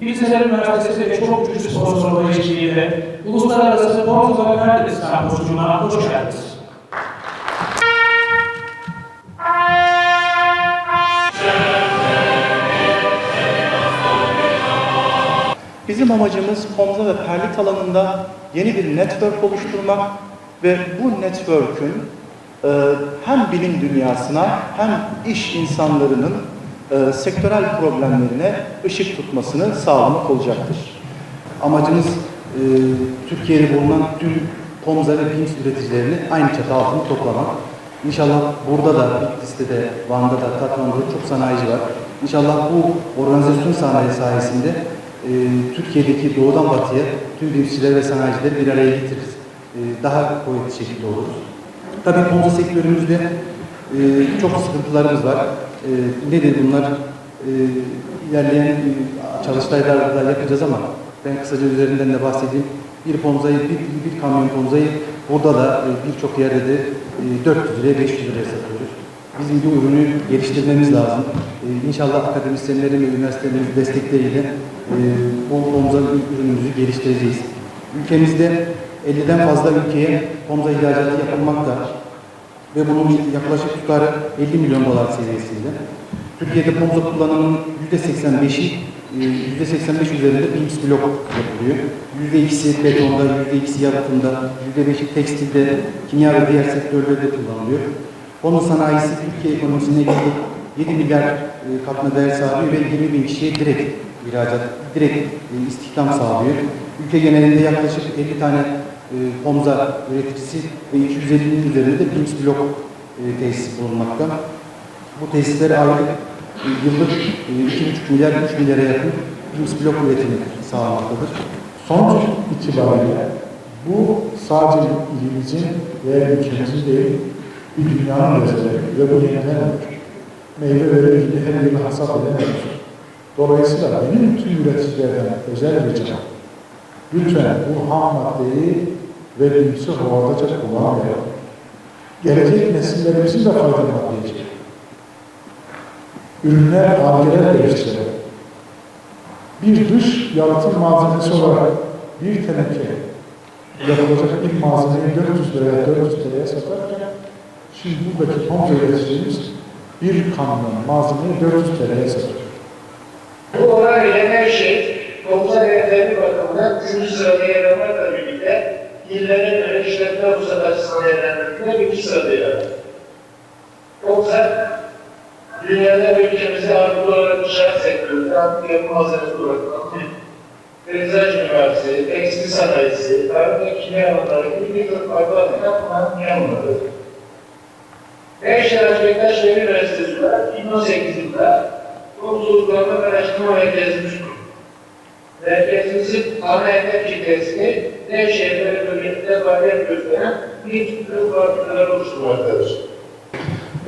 Bilgisayar Üniversitesi ve çok güçlü sponsorluğu eşliğinde Uluslararası Portakal Karadeniz'e Sempozyumuna hoş geldiniz. Bizim amacımız Pomza ve Perlit alanında yeni bir network oluşturmak ve bu network'ün hem bilim dünyasına hem iş insanlarının e, sektörel problemlerine ışık tutmasını sağlamak olacaktır. Amacımız e, Türkiye'de bulunan tüm Pomza ve BİMS üreticilerini aynı çatı altında toplamak. İnşallah burada da, Bitlis'te de, Van'da da, Tatvan'da da çok sanayici var. İnşallah bu organizasyon sanayi sayesinde e, Türkiye'deki doğudan batıya tüm BİMS'çileri ve sanayicileri bir araya getiririz. E, daha kuvvetli şekilde oluruz. Tabii Pomza sektörümüzde e, çok sıkıntılarımız var. E, nedir bunlar? E, ilerleyen e, çalıştaylarda yapacağız ama ben kısaca üzerinden de bahsedeyim. Bir pomzayı, bir, bir kamyon pomzayı burada da e, birçok yerde de e, 400 liraya 500 liraya satıyoruz. Bizim bu ürünü geliştirmemiz lazım. E, İnşallah akademisyenlerin ve üniversitelerin destekleriyle e, bu pomza ürünümüzü geliştireceğiz. Ülkemizde 50'den fazla ülkeye pomza ihracatı yapılmakta ve bunun yaklaşık tutarı 50 milyon dolar seviyesinde. Türkiye'de pomza kullanımının %85'i e, %85 üzerinde BIMS blok yapılıyor. %2'si betonda, %2'si yalıtımda, %5'i tekstilde, kimya ve diğer sektörlerde kullanılıyor. Pomza sanayisi Türkiye ekonomisine yıllık 7 milyar e, katma değer sağlıyor ve 20 bin kişiye direkt ihracat, direkt e, istihdam sağlıyor. Ülke genelinde yaklaşık 50 tane e, pomza üreticisi ve 250'nin üzerinde de BIMS blok e, tesisi bulunmakta. Bu tesisler aylık e, yıllık e, 2,5 milyar 3 milyara yakın BIMS blok üretimi sağlamaktadır. Sonuç itibariyle bu sadece ilimizin veya ülkemizin değil, bir dünyanın meselesi ve bu yenilenebilir. Meyve verebildiği her yıl hasat edilebilir. Dolayısıyla benim tüm üreticilerden özel ricam, lütfen bu ham maddeyi ve bilgisi hovardaca kullanmayalım. Gelecek nesillerimizin de faydalanabileceği ürünler, argeler geliştirelim. Bir dış yalıtım malzemesi olarak bir teneke yapılacak bir malzemeyi 400 liraya 400 liraya satarken şimdi buradaki pompa üreticilerimiz bir kamyon malzemeyi 400 liraya satıyor. Bu oran ile her şey toplum hedefleri bakımından üçüncü sırada yer almakla illerin ruhsat açısından değerlendirildiğinde birinci sırada yer alır. Yoksa dünyada ve ülkemizde ağırlıklı olarak inşaat sektöründe artık yapı malzemesi olarak. Peyzaj mimarisi, tekstil sanayisi, tarım ve kimya alanları gibi birçok farklı alanda kullanılan yanmaları. Beşiktaş Bektaş Şehir Üniversitesi olarak 2018 yılında Uzmanlık Araştırma Merkezimiz kuruldu. Merkezimizin ana hedef kitlesini Nevşehir ve bölgesinde faaliyet gösteren bir türlü fabrikalar oluşturmaktadır.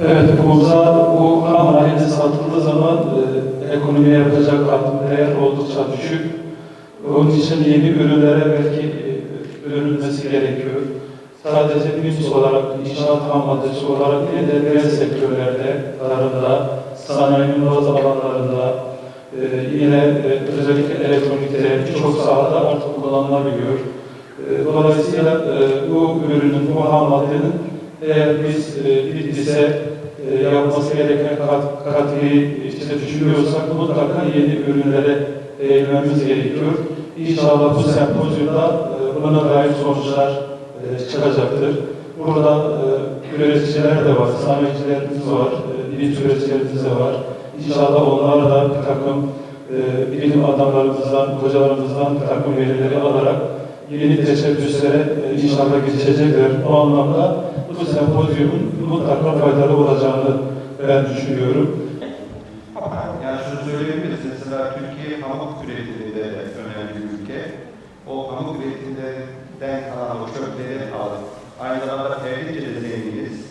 Evet, burada bu ham maddesi satıldığı zaman e, ekonomiye yapacak katma değer oldukça düşük. Onun için yeni ürünlere belki e, dönülmesi gerekiyor. Sadece BİMS olarak, inşaat ham maddesi olarak değil de diğer sektörlerde, tarımda, sanayinin bazı alanlarında, e, yine e, özellikle elektronikte birçok sahada artık kullanılabiliyor. Dolayısıyla e, bu ürünün, bu ham maddenin eğer biz e, Bitlis'e yapması gereken kat, katıyı işte düşünüyorsak mutlaka yeni ürünlere eğilmemiz gerekiyor. İnşallah bu sempozyumda e, buna dair sonuçlar e, çıkacaktır. Burada üreticiler de var, sanayicilerimiz var, e, üreticilerimiz de var. İnşallah onlar da bir takım e, bilim adamlarımızdan, hocalarımızdan bir takım verileri alarak yeni teşebbüslere e, inşallah girişecekler. O anlamda bu sempozyumun mutlaka faydalı olacağını ben düşünüyorum. Yani şunu söyleyebiliriz. Mesela Türkiye pamuk üretiminde de önemli bir ülke. O pamuk üretiminden kalan o çöpleri alıp aynı zamanda perlitle de zenginiz.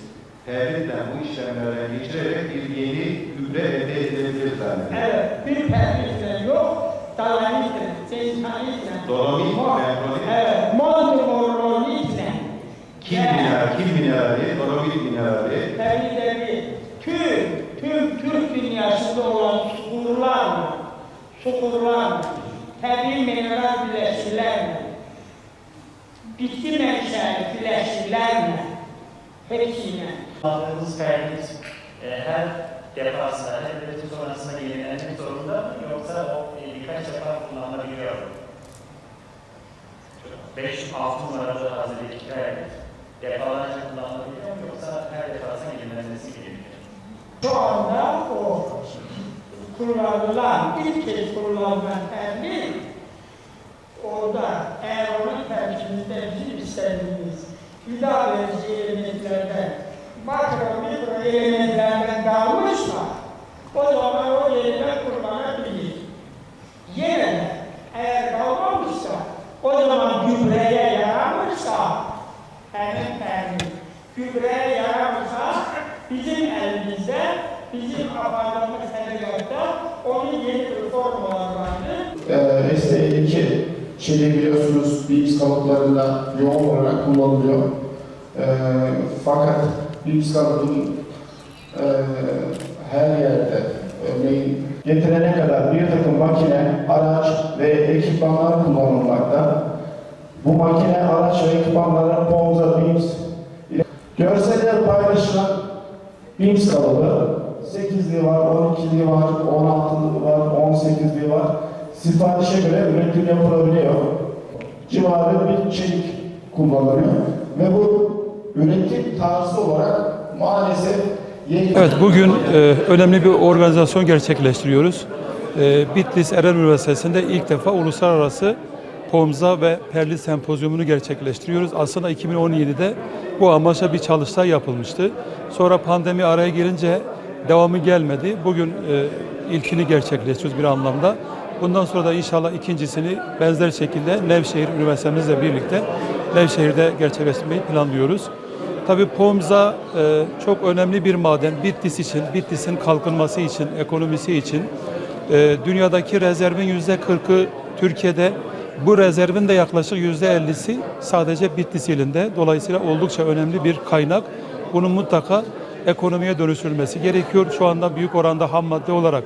Perlitle bu işlemlerden geçirerek bir yeni gübre elde edilebilir zannediyorum. Evet, bir permisyon yok, Dolabı mı? Dolabı เออมอสโมโรนี่นะ Kim mineral, kim minerali, dolabı minerali. Derinleri tüm, tüm Türk dünyasında olan sukurlarla, sukurlarla, tabi mineral bileşilerle, bitki menşeli bileşilerle, hepsiyle. Aldığımız gayret e, ee, her defasında, üretim sonrasında yenilenmek zorunda mı? Yoksa o e, birkaç defa kullanılabiliyor mu? 5-6 numaralı kayıt defalarca kullanılabiliyor mu? Yoksa her defasında yenilenmesi gerekiyor? Şu anda o kullanılan, ilk kez kullanılan termin orada eğer onun tercihinde bizim istediğimiz ilave edici elementlerden makro mikro elementlerden kalmışsa o zaman o yeniden kullanabilir. Yine eğer kalmamışsa o zaman gübreye yaramışsa hemen termin gübreye yaramışsa bizim elimizde bizim apardığımız edebiyata onun yeni bir formları vardır. Ee, ST2 çeliği biliyorsunuz bips kalıplarında yoğun olarak kullanılıyor. Ee, fakat bips kalıbın e, her yerde örneğin getirene kadar bir takım makine, araç ve ekipmanlar kullanılmakta. Bu makine, araç ve ekipmanların Ponza, BIMS görseller paylaşılan BIMS kalıbı 8'li var, 12'li var, 16'lı var, 18'li var. Siparişe göre üretim yapılabiliyor. Civarı bir çelik kullanılıyor. Ve bu üretim tarzı olarak maalesef Evet, bugün e, önemli bir organizasyon gerçekleştiriyoruz. E, Bitlis Eren Üniversitesi'nde ilk defa uluslararası Pomza ve Perli Sempozyumunu gerçekleştiriyoruz. Aslında 2017'de bu amaçla bir çalıştay yapılmıştı. Sonra pandemi araya girince devamı gelmedi. Bugün e, ilkini gerçekleştiriyoruz bir anlamda. Bundan sonra da inşallah ikincisini benzer şekilde Nevşehir Üniversitemizle birlikte Nevşehir'de gerçekleştirmeyi planlıyoruz. Tabii Pomza e, çok önemli bir maden. Bitlis için, Bitlis'in kalkınması için, ekonomisi için. E, dünyadaki rezervin yüzde 40'ı Türkiye'de. Bu rezervin de yaklaşık yüzde 50'si sadece Bitlis ilinde. Dolayısıyla oldukça önemli bir kaynak. Bunun mutlaka ekonomiye dönüştürülmesi gerekiyor. Şu anda büyük oranda ham madde olarak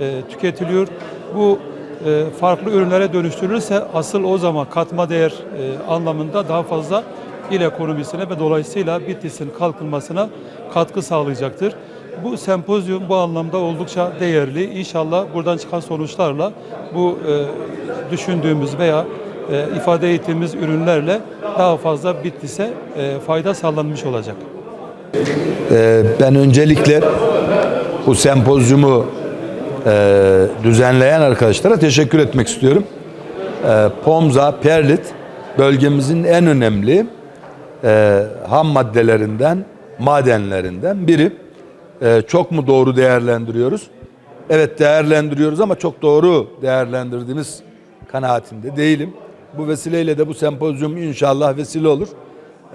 e, tüketiliyor. Bu e, farklı ürünlere dönüştürülürse asıl o zaman katma değer e, anlamında daha fazla il ekonomisine ve dolayısıyla Bitlis'in kalkınmasına katkı sağlayacaktır. Bu sempozyum bu anlamda oldukça değerli. İnşallah buradan çıkan sonuçlarla bu e, düşündüğümüz veya e, ifade ettiğimiz ürünlerle daha fazla Bitlis'e e, fayda sağlanmış olacak. Ee, Ben öncelikle bu sempozyumu e, düzenleyen arkadaşlara teşekkür etmek istiyorum. Ee, Pomza, Perlit bölgemizin en önemli e, ham maddelerinden, madenlerinden biri. E, Çok mu doğru değerlendiriyoruz? Evet değerlendiriyoruz ama çok doğru değerlendirdiğimiz kanaatinde değilim. Bu vesileyle de bu sempozyum inşallah vesile olur.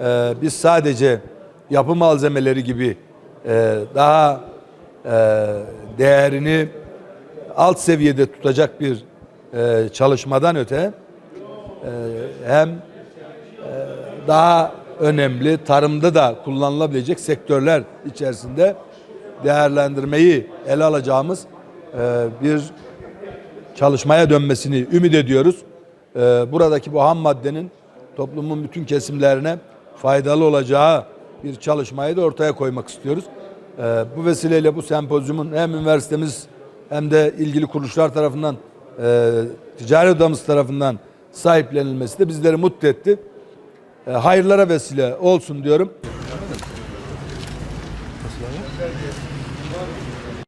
Ee, Biz sadece yapı malzemeleri gibi e, daha e, değerini alt seviyede tutacak bir e, çalışmadan öte e, hem e, daha önemli tarımda da kullanılabilecek sektörler içerisinde değerlendirmeyi ele alacağımız e, bir çalışmaya dönmesini ümit ediyoruz. E, buradaki bu ham maddenin toplumun bütün kesimlerine faydalı olacağı bir çalışmayı da ortaya koymak istiyoruz. E, bu vesileyle bu sempozyumun hem üniversitemiz hem de ilgili kuruluşlar tarafından e, ticaret odamız tarafından sahiplenilmesi de bizleri mutlu etti. E, hayırlara vesile olsun diyorum.